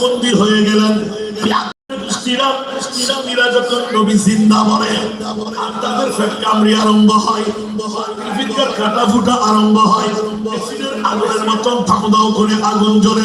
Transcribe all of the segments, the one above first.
বন্দী হয়ে গেলেন। আরম্ভ হয় আরম্ভ হয় মতন করে আগুন জ্বলে।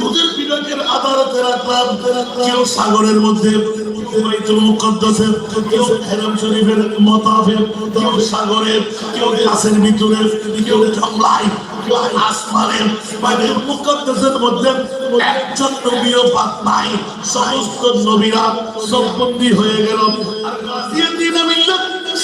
দুধের বিরাটের আদালতে রাখলাম, কেউ সাগরের মধ্যে বাইতুল মুকদ্দাসের, কেউ হেরাম শরীফের মতাফের কেউ সাগরের, কেউ গাছের ভিতরে, কেউ জংলায় আসমানের মানে মুকদ্দাসের মধ্যে একজন নবীও বাদ নাই, সমস্ত নবীরা সব হয়ে গেল। আর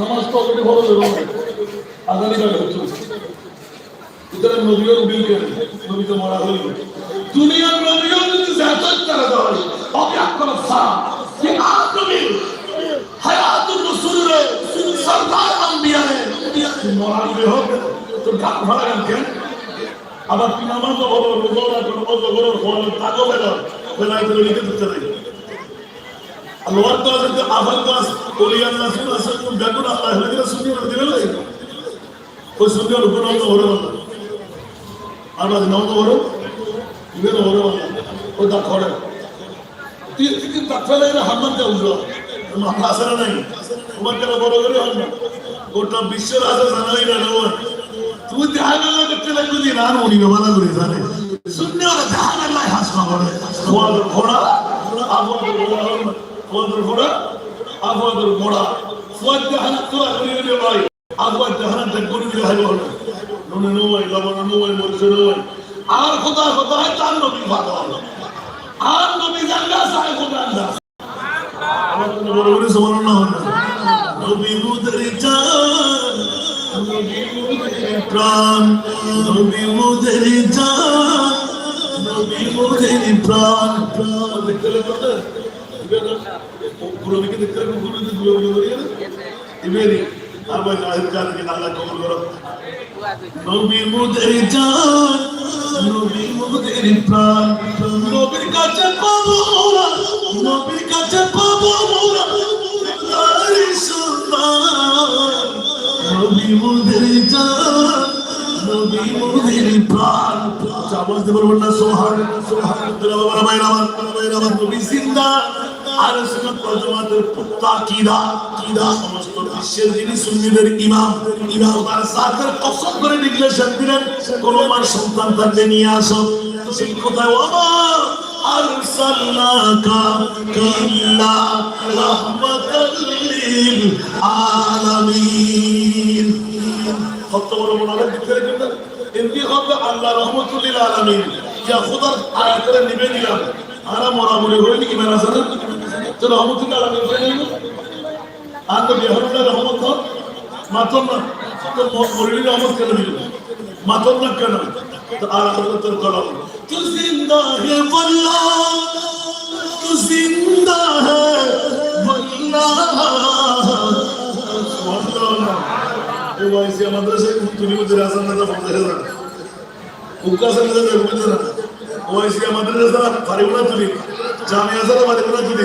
নামাজ তো অলরেডি ফরজ হয়ে গেল আদানি হচ্ছে সুতরাং নবীর বিল কেন নবী তো মারা হইল দুনিয়ার নবীর যদি জাতত তারা ধরে ওকে আকবর সাহ যে আদমি হায়াতুর রাসূল সরদার আম্বিয়া মরা হবে হোক তো গাপ ভরা কেন আবার কি নামাজ পড়ো রোজা করো রোজা করো ফল তাকো বেলা বেলা তো লিখে দিতে আল্লাহর তো আছে যে আবার তো আছে ওলি আল্লাহ, শুনে আছে তুমি দেখো না আল্লাহ হলে শুনি না দিলে নাই ওই শুনি আর উপর নাম হলো না আর বাদ নাম তো হলো? ইবে তো হলো ও দা খড়ে। তুই তাকলে না হাম্মান কা উজো মাথা আসে না নাই? তোমার কেন বড় করে হল না? গোটা বিশ্বের আছে জানাই না নয় তুই ধ্যান আল্লাহ করতে লাগবে যে না উনি বাবা করে, জানে। ওরা ধ্যান আল্লাহ হাসনা করে। তোমাদের ঘোড়া আপনাদের ঘোড়া আপনাদের ঘোড়া ফুয়াদ ধ্যান তো করে ভাই আপনার ধ্যান টা করে দিলে ভাই বলো। নুনে নয়, লবণ নয়, মরিচ নয়। আর খোদা হয় তার নবী ভালো আর নবী জানলা সাহেব খোদা আন্দাজ বড় বড় না হল নবী মুদের জান নবী মুদের প্রাণ, নবী নবী প্রাণ। লাগবে পুরো বিকে দেখতে লাগবে পুরো দিকে দুলো দুলো ইবেরি আর ভাই জাহির কার কে আল্লাহ কবুল করো নবী মুদের জান নবী মুদের প্রাণ নবীর কাছে পাবো আমার আমার আর সুন্নাত পুত্তা করে আমার সন্তান সেই কোথায়, ওমা আরসালনাকা রাহমাতাল লিল মনে দিতে রেখেছেন এমনি হবে আল্লাহ রহমতুল্লিল আলামিন। যা খোদার আয়াতের নিবে দিলাম আরা মরা মরে হইনি কি মেরা তো রহমতুল্লাহ আলামিন হয়ে গেল আর তো বেহরুল্লাহ রহমত হন মাতন না তো মরিলি রহমত কেন দিল মাতন না কেন? তো আর হজরতের কলম তু জিন্দা হে বল্লাহ তু জিন্দা হে বল্লাহ এই ওয়াইসি মাদ্রাসায় তুমি মুদির হাসান দাদা বলতে না। উকা হাসান দাদা বলতে না। ওয়াইসি মাদ্রাসা ফারিবুনা তুলি জামিয়া সারা ফারিবুনা তুলি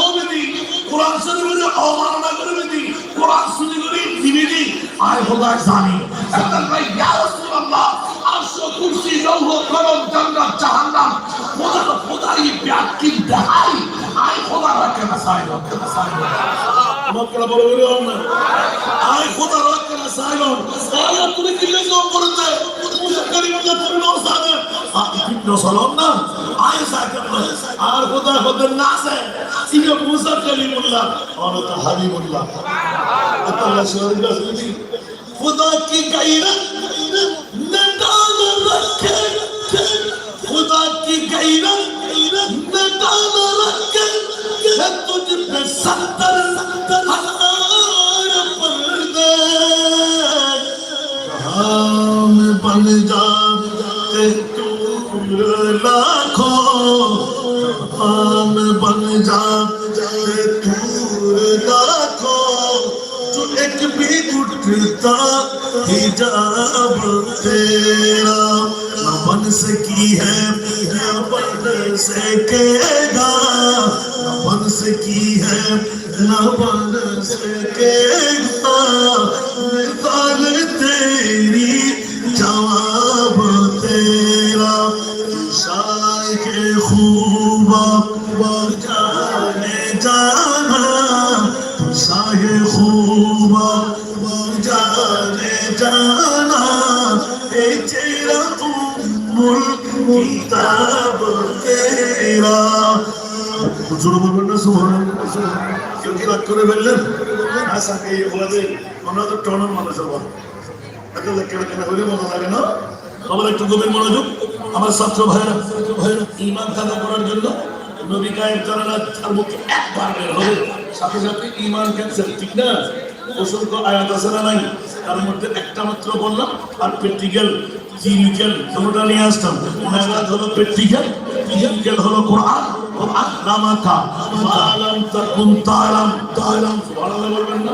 শরীফে অবমাননা করবে নি কোরআন শুনি করে দিবি নি আয় খোদা জানি একদম ভাই ইয়া রাসূলুল্লাহ আরশ কুরসি লৌহ কলম জান্নাত জাহান্নাম খোদা খোদাই ব্যাকি দেখাই আয় খোদা রাখে না সাইড রাখে না মক্কা বড় বড় হন না আয় খোদা রাখে না সাইড আয় তুমি কি লেগে করতে মুসা করিম না তুমি নসাদে আ ইবনে সালাম না আয় সাইড আর খোদা ইকে মুসা কালিমুল্লাহ और तो हबीबुल्लाह अल्लाह शहर का सुनी खुदा की गैरत न डाल रखे खुदा की गैरत न डाल रखे مہمان بن جا دور لاکھوں۔ جو ایک بھی اٹھتا، حجاب تیرا۔ نہ بن سکی ہے، نہ بن سکے گا۔ نہ بن سکی ہے، نہ بن سکے گا۔ مثال تیری خوبا جانے جانا شاہ خوبا جانے جانا اے تیرا تو ملک ملتاب কেউ কি করে বললেন আশা কে মানুষ হবা এত লেখা লেখা হলে মজা লাগে না সবার একটু গভীর মনোযোগ, আমার ছাত্র ভাইরা ইমান তাজা করার জন্য নবী কায়েম তার মুখে একবার বের হবে। সাথে সাথে ইমান ক্যান্সেল ঠিক না? অসংখ্য আয়াত আছে না নাই? তার মধ্যে একটা মাত্র বললাম, আর প্র্যাকটিক্যাল দুটোটা নিয়ে আসতাম। মেঘাত হলো প্র্যাকটিক্যাল হলো কোরআন কোরআন নামাকা আলাম তাকুন তালাম তালাম। বলবেন না?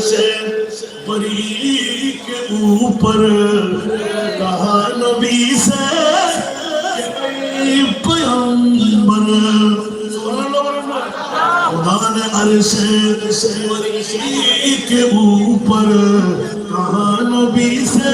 से परी के ऊपर कहा नबी से पैगंबर खुदा ने अरसे परी के ऊपर कहा नबी से